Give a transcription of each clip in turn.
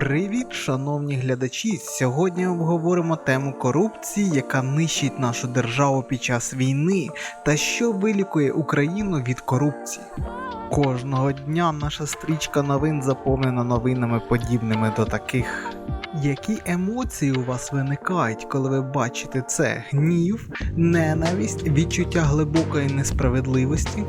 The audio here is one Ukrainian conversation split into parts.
Привіт, шановні глядачі! Сьогодні обговоримо тему корупції, яка нищить нашу державу під час війни, та що вилікує Україну від корупції. Кожного дня наша стрічка новин заповнена новинами, подібними до таких. Які емоції у вас виникають, коли ви бачите це? Гнів, ненависть, відчуття глибокої несправедливості?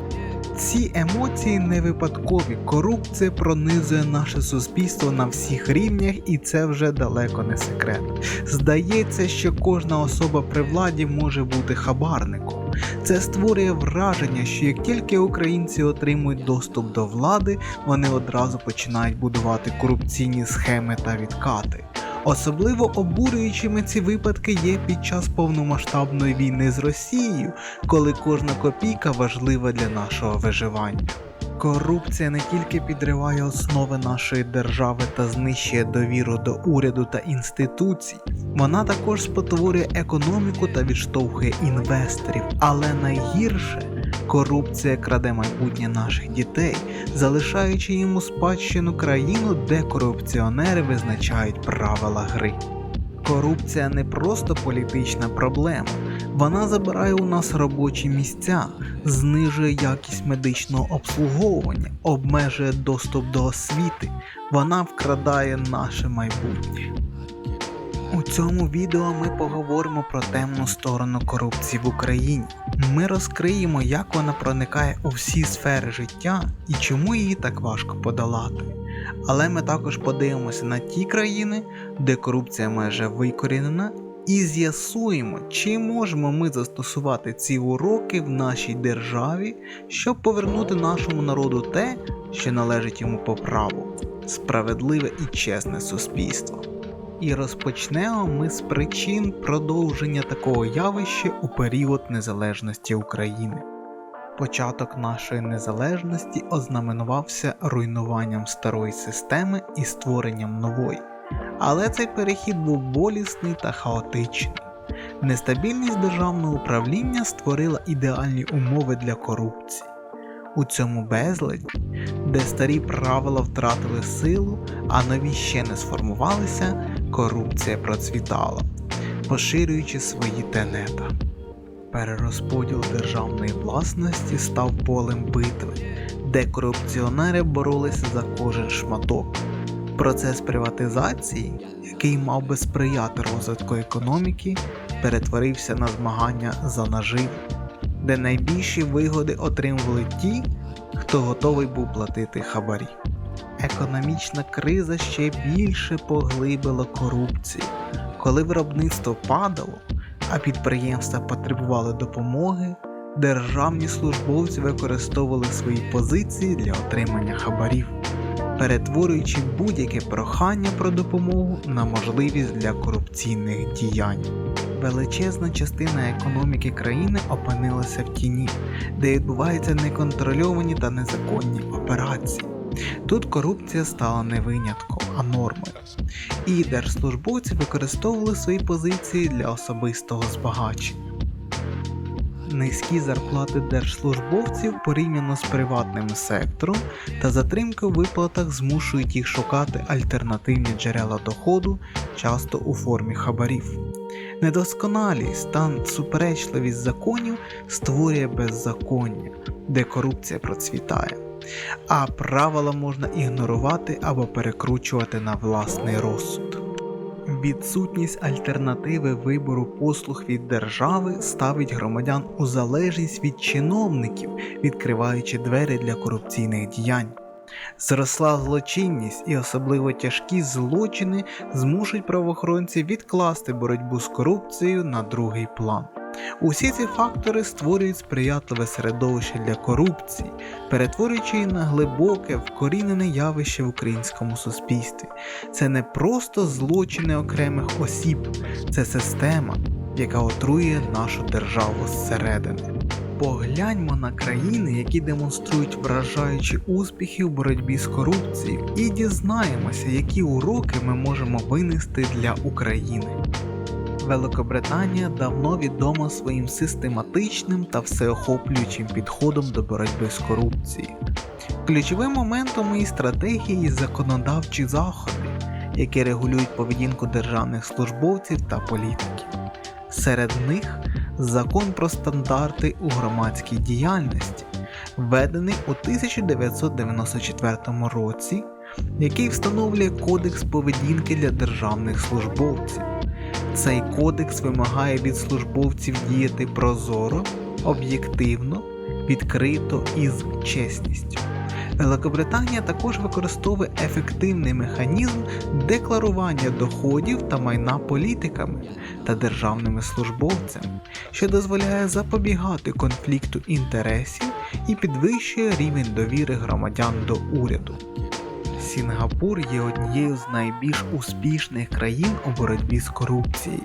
Ці емоції не випадкові. Корупція пронизує наше суспільство на всіх рівнях, і це вже далеко не секрет. Здається, що кожна особа при владі може бути хабарником. Це створює враження, що як тільки українці отримують доступ до влади, вони одразу починають будувати корупційні схеми та відкати. Особливо обурюючими ці випадки є під час повномасштабної війни з Росією, коли кожна копійка важлива для нашого виживання. Корупція не тільки підриває основи нашої держави та знищує довіру до уряду та інституцій, вона також спотворює економіку та відштовхує інвесторів. Але найгірше корупція краде майбутнє наших дітей, залишаючи їм у спадщину країну, де корупціонери визначають правила гри. Корупція не просто політична проблема, вона забирає у нас робочі місця, знижує якість медичного обслуговування, обмежує доступ до освіти, вона вкрадає наше майбутнє. У цьому відео ми поговоримо про темну сторону корупції в Україні. Ми розкриємо, як вона проникає у всі сфери життя і чому її так важко подолати. Але ми також подивимося на ті країни, де корупція майже викорінена, і з'ясуємо, чи можемо ми застосувати ці уроки в нашій державі, щоб повернути нашому народу те, що належить йому по праву справедливе і чесне суспільство. І розпочнемо ми з причин продовження такого явища у період незалежності України. Початок нашої незалежності ознаменувався руйнуванням старої системи і створенням нової. Але цей перехід був болісний та хаотичний. Нестабільність державного управління створила ідеальні умови для корупції. У цьому безладі, де старі правила втратили силу, а нові ще не сформувалися, корупція процвітала, поширюючи свої тенета. Перерозподіл державної власності став полем битви, де корупціонери боролися за кожен шматок. Процес приватизації, який мав би сприяти розвитку економіки, перетворився на змагання за наживу, де найбільші вигоди отримували ті, хто готовий був платити хабарі. Економічна криза ще більше поглибила корупцію. Коли виробництво падало, а підприємства потребували допомоги, державні службовці використовували свої позиції для отримання хабарів, перетворюючи будь-яке прохання про допомогу на можливість для корупційних діянь. Величезна частина економіки країни опинилася в тіні, де відбуваються неконтрольовані та незаконні операції. Тут корупція стала не винятком, а нормою. І держслужбовці використовували свої позиції для особистого збагачення. Низькі зарплати держслужбовців порівняно з приватним сектором та затримки у виплатах змушують їх шукати альтернативні джерела доходу, часто у формі хабарів. Недосконалість та суперечливість законів створює беззаконня, де корупція процвітає а правила можна ігнорувати або перекручувати на власний розсуд. Відсутність альтернативи вибору послуг від держави ставить громадян у залежність від чиновників, відкриваючи двері для корупційних діянь. Зросла злочинність і особливо тяжкі злочини змушують правоохоронців відкласти боротьбу з корупцією на другий план. Усі ці фактори створюють сприятливе середовище для корупції, перетворюючи її на глибоке, вкорінене явище в українському суспільстві. Це не просто злочини окремих осіб, це система, яка отрує нашу державу зсередини. Погляньмо на країни, які демонструють вражаючі успіхи в боротьбі з корупцією, і дізнаємося, які уроки ми можемо винести для України. Великобританія давно відома своїм систематичним та всеохоплюючим підходом до боротьби з корупцією. Ключовим моментом її стратегії законодавчі заходи, які регулюють поведінку державних службовців та політиків. Серед них закон про стандарти у громадській діяльності, введений у 1994 році, який встановлює кодекс поведінки для державних службовців. Цей кодекс вимагає від службовців діяти прозоро, об'єктивно, відкрито і з чесністю. Великобританія також використовує ефективний механізм декларування доходів та майна політиками та державними службовцями, що дозволяє запобігати конфлікту інтересів і підвищує рівень довіри громадян до уряду. Сінгапур є однією з найбільш успішних країн у боротьбі з корупцією.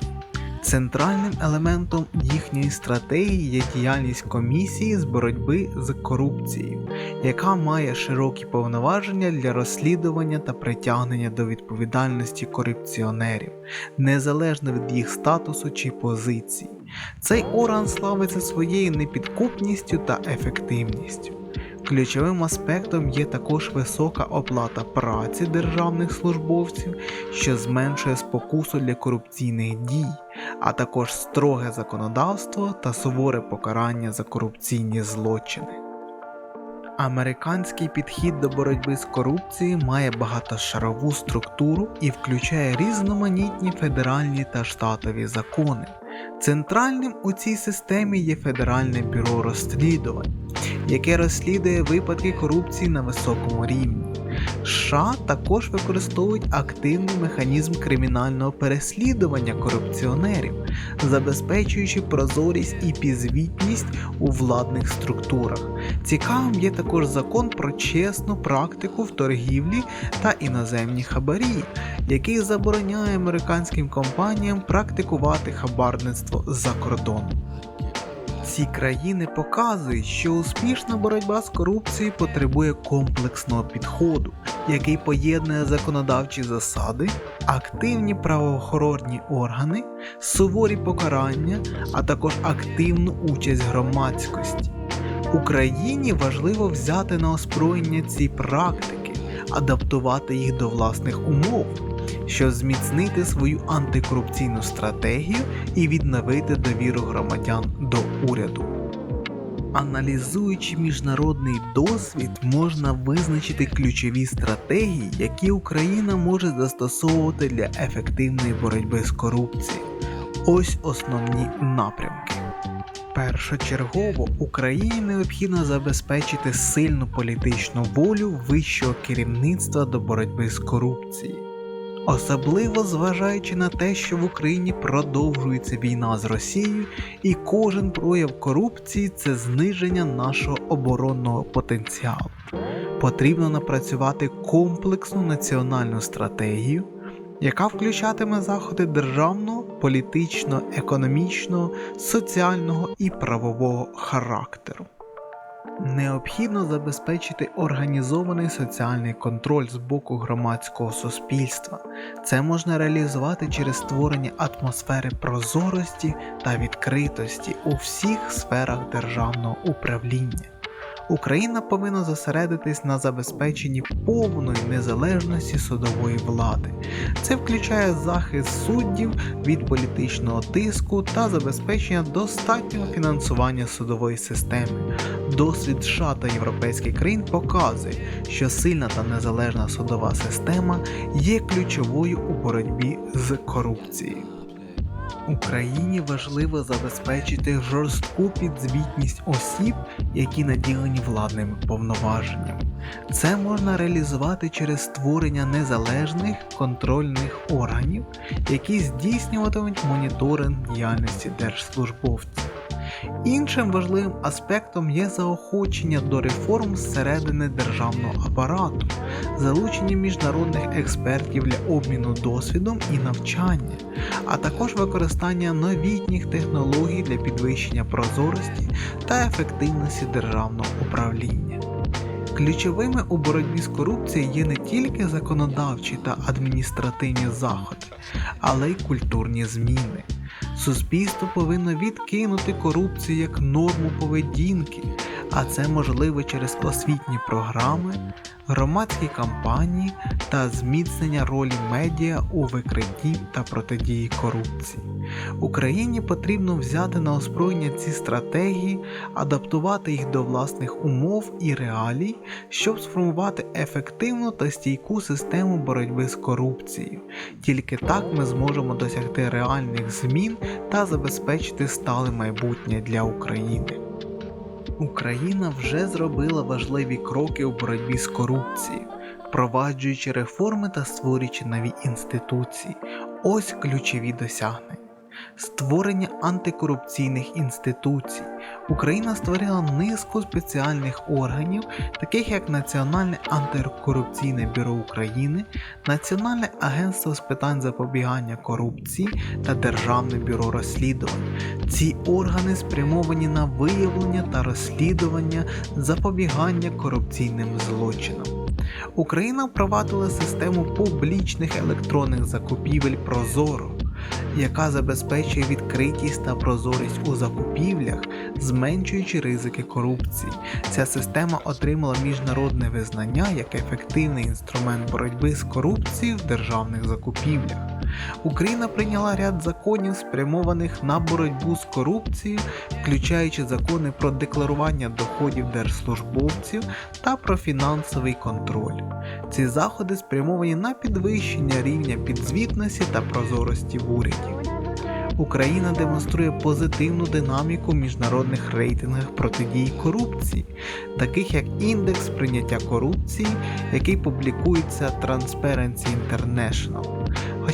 Центральним елементом їхньої стратегії є діяльність комісії з боротьби з корупцією, яка має широкі повноваження для розслідування та притягнення до відповідальності корупціонерів, незалежно від їх статусу чи позиції. Цей орган славиться своєю непідкупністю та ефективністю. Ключовим аспектом є також висока оплата праці державних службовців, що зменшує спокусу для корупційних дій, а також строге законодавство та суворе покарання за корупційні злочини. Американський підхід до боротьби з корупцією має багатошарову структуру і включає різноманітні федеральні та штатові закони. Центральним у цій системі є Федеральне бюро розслідувань, яке розслідує випадки корупції на високому рівні. США також використовують активний механізм кримінального переслідування корупціонерів, забезпечуючи прозорість і підзвітність у владних структурах. Цікавим є також закон про чесну практику в торгівлі та іноземні хабарі, який забороняє американським компаніям практикувати хабарництво за кордоном. Ці країни показують, що успішна боротьба з корупцією потребує комплексного підходу, який поєднує законодавчі засади, активні правоохоронні органи, суворі покарання, а також активну участь громадськості. Україні важливо взяти на озброєння ці практики, адаптувати їх до власних умов, щоб зміцнити свою антикорупційну стратегію і відновити довіру громадян до уряду. Аналізуючи міжнародний досвід, можна визначити ключові стратегії, які Україна може застосовувати для ефективної боротьби з корупцією. Ось основні напрямки. Першочергово Україні необхідно забезпечити сильну політичну волю вищого керівництва до боротьби з корупцією. Особливо зважаючи на те, що в Україні продовжується війна з Росією, і кожен прояв корупції це зниження нашого оборонного потенціалу. Потрібно напрацювати комплексну національну стратегію, яка включатиме заходи державного, політичного, економічного, соціального і правового характеру. Необхідно забезпечити організований соціальний контроль з боку громадського суспільства. Це можна реалізувати через створення атмосфери прозорості та відкритості у всіх сферах державного управління. Україна повинна зосередитись на забезпеченні повної незалежності судової влади. Це включає захист суддів від політичного тиску та забезпечення достатнього фінансування судової системи. Досвід США та європейських країн показує, що сильна та незалежна судова система є ключовою у боротьбі з корупцією. Україні важливо забезпечити жорстку підзвітність осіб, які наділені владними повноваженнями. Це можна реалізувати через створення незалежних контрольних органів, які здійснюватимуть моніторинг діяльності держслужбовців. Іншим важливим аспектом є заохочення до реформ зсередини державного апарату, залучення міжнародних експертів для обміну досвідом і навчання, а також використання новітніх технологій для підвищення прозорості та ефективності державного управління. Ключовими у боротьбі з корупцією є не тільки законодавчі та адміністративні заходи, але й культурні зміни. Суспільство повинно відкинути корупцію як норму поведінки, а це можливо через освітні програми, громадські кампанії та зміцнення ролі медіа у викритті та протидії корупції. Україні потрібно взяти на озброєння ці стратегії, адаптувати їх до власних умов і реалій, щоб сформувати ефективну та стійку систему боротьби з корупцією. Тільки так ми зможемо досягти реальних змін та забезпечити стале майбутнє для України. Україна вже зробила важливі кроки у боротьбі з корупцією, впроваджуючи реформи та створюючи нові інституції. Ось ключові досягнення. Створення антикорупційних інституцій. Україна створила низку спеціальних органів, таких як Національне антикорупційне бюро України, Національне агентство з питань запобігання корупції та Державне бюро розслідувань. Ці органи спрямовані на виявлення та розслідування запобігання корупційним злочинам. Україна впровадила систему публічних електронних закупівель Прозоро, яка забезпечує відкритість та прозорість у закупівлях, зменшуючи ризики корупції. Ця система отримала міжнародне визнання як ефективний інструмент боротьби з корупцією в державних закупівлях. Україна прийняла ряд законів, спрямованих на боротьбу з корупцією, включаючи закони про декларування доходів держслужбовців та про фінансовий контроль. Ці заходи спрямовані на підвищення рівня підзвітності та прозорості в уряді. Україна демонструє позитивну динаміку в міжнародних рейтингах протидії корупції, таких як індекс прийняття корупції, який публікується Transparency International.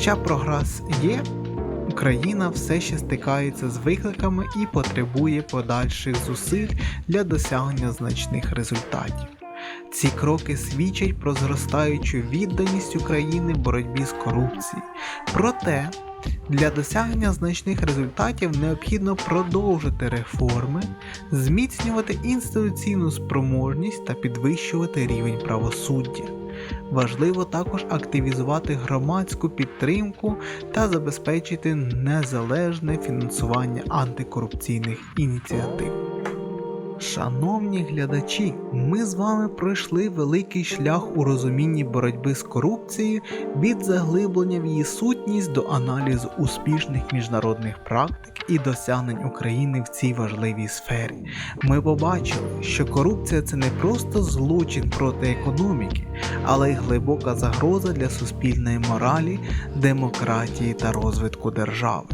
Хоча прогрес є, Україна все ще стикається з викликами і потребує подальших зусиль для досягнення значних результатів. Ці кроки свідчать про зростаючу відданість України в боротьбі з корупцією. Проте для досягнення значних результатів необхідно продовжити реформи, зміцнювати інституційну спроможність та підвищувати рівень правосуддя. Важливо також активізувати громадську підтримку та забезпечити незалежне фінансування антикорупційних ініціатив. Шановні глядачі, ми з вами пройшли великий шлях у розумінні боротьби з корупцією від заглиблення в її сутність до аналізу успішних міжнародних практик і досягнень України в цій важливій сфері. Ми побачили, що корупція це не просто злочин проти економіки, але й глибока загроза для суспільної моралі, демократії та розвитку держави.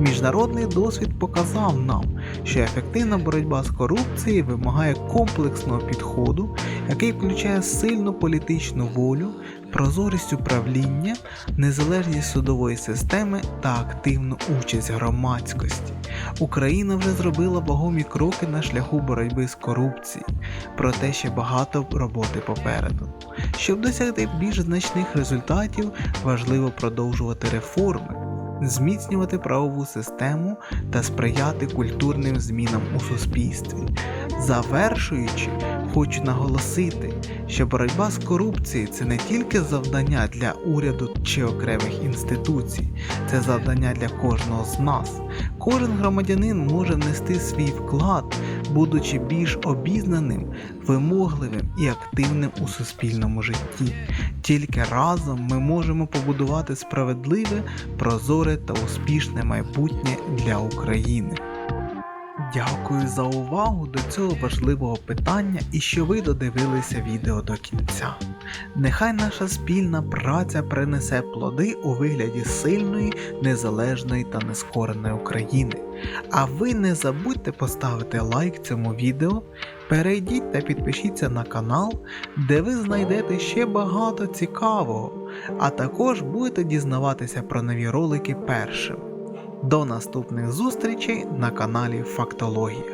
Міжнародний досвід показав нам, що ефективна боротьба з корупцією вимагає комплексного підходу, який включає сильну політичну волю, прозорість управління, незалежність судової системи та активну участь громадськості. Україна вже зробила вагомі кроки на шляху боротьби з корупцією, проте ще багато роботи попереду. Щоб досягти більш значних результатів, важливо продовжувати реформи зміцнювати правову систему та сприяти культурним змінам у суспільстві. Завершуючи, хочу наголосити, що боротьба з корупцією це не тільки завдання для уряду чи окремих інституцій, це завдання для кожного з нас. Кожен громадянин може внести свій вклад, будучи більш обізнаним, вимогливим і активним у суспільному житті. Тільки разом ми можемо побудувати справедливе, прозоре та успішне майбутнє для України. Дякую за увагу до цього важливого питання і що ви додивилися відео до кінця. Нехай наша спільна праця принесе плоди у вигляді сильної, незалежної та нескореної України. А ви не забудьте поставити лайк цьому відео, перейдіть та підпишіться на канал, де ви знайдете ще багато цікавого, а також будете дізнаватися про нові ролики першим. До наступних зустрічей на каналі Фактологія.